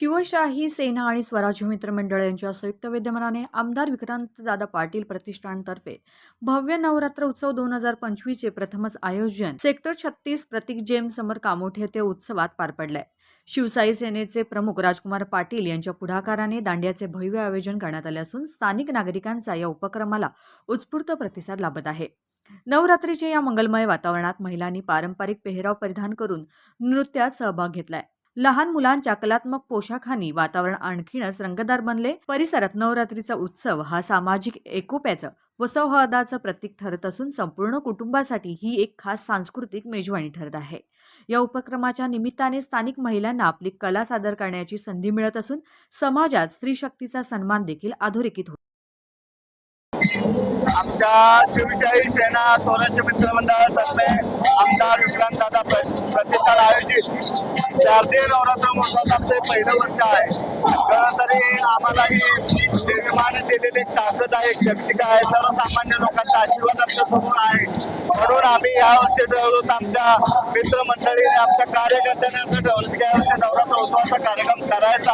शिवशाही सेना आणि स्वराज्य मित्र मंडळ यांच्या संयुक्त विद्यमानाने आमदार विक्रांतदादा पाटील प्रतिष्ठानतर्फे भव्य नवरात्र उत्सव दोन हजार पंचवीसचे प्रथमच आयोजन सेक्टर छत्तीस प्रतीक जेम समर कामोठे ते उत्सवात पार पडलंय. शिवशाही सेनेचे प्रमुख राजकुमार पाटील यांच्या पुढाकाराने दांड्याचे भव्य आयोजन करण्यात आले असून स्थानिक नागरिकांचा या उपक्रमाला उत्स्फूर्त प्रतिसाद लाभत आहे. नवरात्रीच्या या मंगलमय वातावरणात महिलांनी पारंपरिक पेहराव परिधान करून नृत्यात सहभाग घेतलाय. लहान मुलांच्या कलात्मक पोशाखांनी वातावरण आणखीनच रंगदार बनले. परिसरात नवरात्रीचा उत्सव हा सामाजिक एकोप्याचं व सौहार्दाचं प्रतीक ठरत असून संपूर्ण कुटुंबासाठी ही एक खास सांस्कृतिक मेजवानी ठरत आहे. या उपक्रमाच्या निमित्ताने स्थानिक महिलांना आपली कला सादर करण्याची संधी मिळत असून समाजात स्त्री शक्तीचा सन्मान देखील अधोरेखित होतो आमच्या शिवशाही सेना स्वराज्य मित्रमंडळातर्फे आमदार विक्रांत दादा प्रतिष्ठान आयोजित. शारदीय नवरात्र महोत्सवात आमचं पहिलं वर्ष आहे. खरं तरी आम्हाला ही निर्माण दिलेली एक ताकद आहे शक्ती काय सर्वसामान्य लोकांचा आशीर्वाद आमच्यासमोर आहे. आम्ही या वर्षी ठरवलो तर आमच्या मित्रमंडळीने आमच्या कार्यकर्त्यांनी असं ठरवलं की या वर्षी नवरात्र उत्सवाचा कार्यक्रम करायचा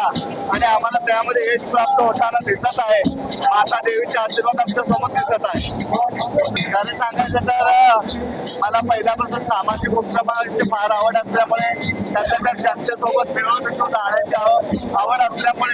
आणि आम्हाला त्यामध्ये यश प्राप्त होताना दिसत आहे. माता देवीचे आशीर्वाद आमच्यासमोर दिसत आहे. खरं सांगायचं तर मला पहिल्यापासून सामाजिक उपक्रमांची फार आवड असल्यामुळे त्यातल्या त्यात जनतेसोबत मिळून मिसळून राहण्याची आवड असल्यामुळे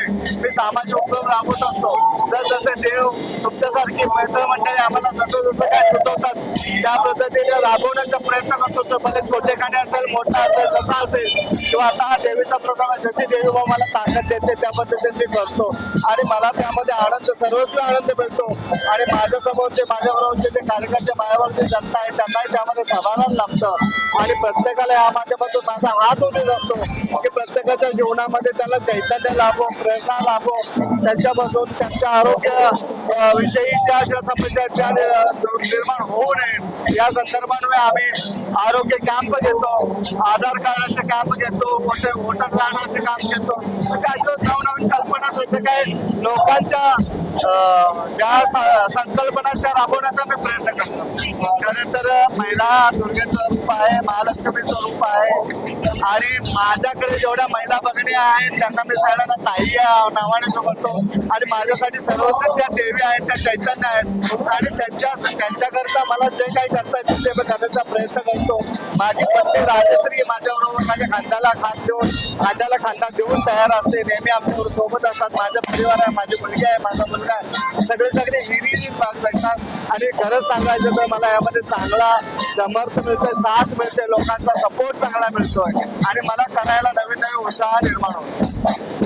सामाजिक उपक्रम राबवत असतो. जर जसे देव तुमच्यासारखी मित्रमंडळी आम्हाला जसं जसं काय सुचवतात त्या पद्धतीने राबवण्याचा प्रयत्न करतो. तो भले छोटे खाणे असेल मोठा असेल जसा असेल किंवा आता हा देवीचा प्रोग्राम आहे जशी देवी बाबा मला ताकद देते त्या पद्धतीने मी करतो. आणि मला त्यामध्ये आनंद सर्वस्व आनंद मिळतो. आणि माझ्या समोरचे माझ्या बरोबरचे जे कार्यकर्ते माझ्याबरोबर जे जनता आहे त्यांनाही त्यामध्ये समाधान लाभतं. आणि प्रत्येकाला या माध्यमातून माझा हाच उद्देश असतो की प्रत्येकाच्या जीवनामध्ये त्याला चैतन्य लाभो प्रेरणा लाभो. त्यांच्यापासून त्यांच्या आरोग्य विषयी विषयीच्या ज्या समस्या आहेत, त्या निर्माण होऊ नये या संदर्भाने आम्ही आरोग्य कॅम्प घेतो आधार कार्डाचे कॅम्प घेतो मोठे वोटर कार्डाचे काम घेतो. म्हणजे अशा नवनवीन कल्पना जसं काय लोकांच्या ज्या स- संकल्पना त्या राबवण्याचा मी प्रयत्न करतो. असतो खरं तर महिला दुर्गेचं रूप आहे महालक्ष्मीचं रूप आहे. आणि माझ्याकडे जेवढ्या महिला बघण्या आहेत त्यांना मी सगळ्यांना ताई नावाने समजतो आणि माझ्यासाठी सर्वस्व त्या देवी आहेत त्या चैतन्य आहेत. आणि त्यांच्या त्यांच्याकरता मला जे काही करता येतील ते मी करण्याचा प्रयत्न करतो. माझी पत्नी राजश्री माझ्याबरोबर माझ्या खांद्याला खांद देऊन खांद्याला खांदा देऊन तयार असते. नेहमी आमच्याबरोबर सोबत असतात. माझ्या परिवार आहे माझी मुलगी आहे माझा मुलगा आहे. सगळे खरंच सांगायचं तर मला यामध्ये चांगला समर्थ मिळतोय साथ मिळते लोकांचा सपोर्ट चांगला मिळतोय. आणि मला करायला नवीन नवीन उत्साह निर्माण होतो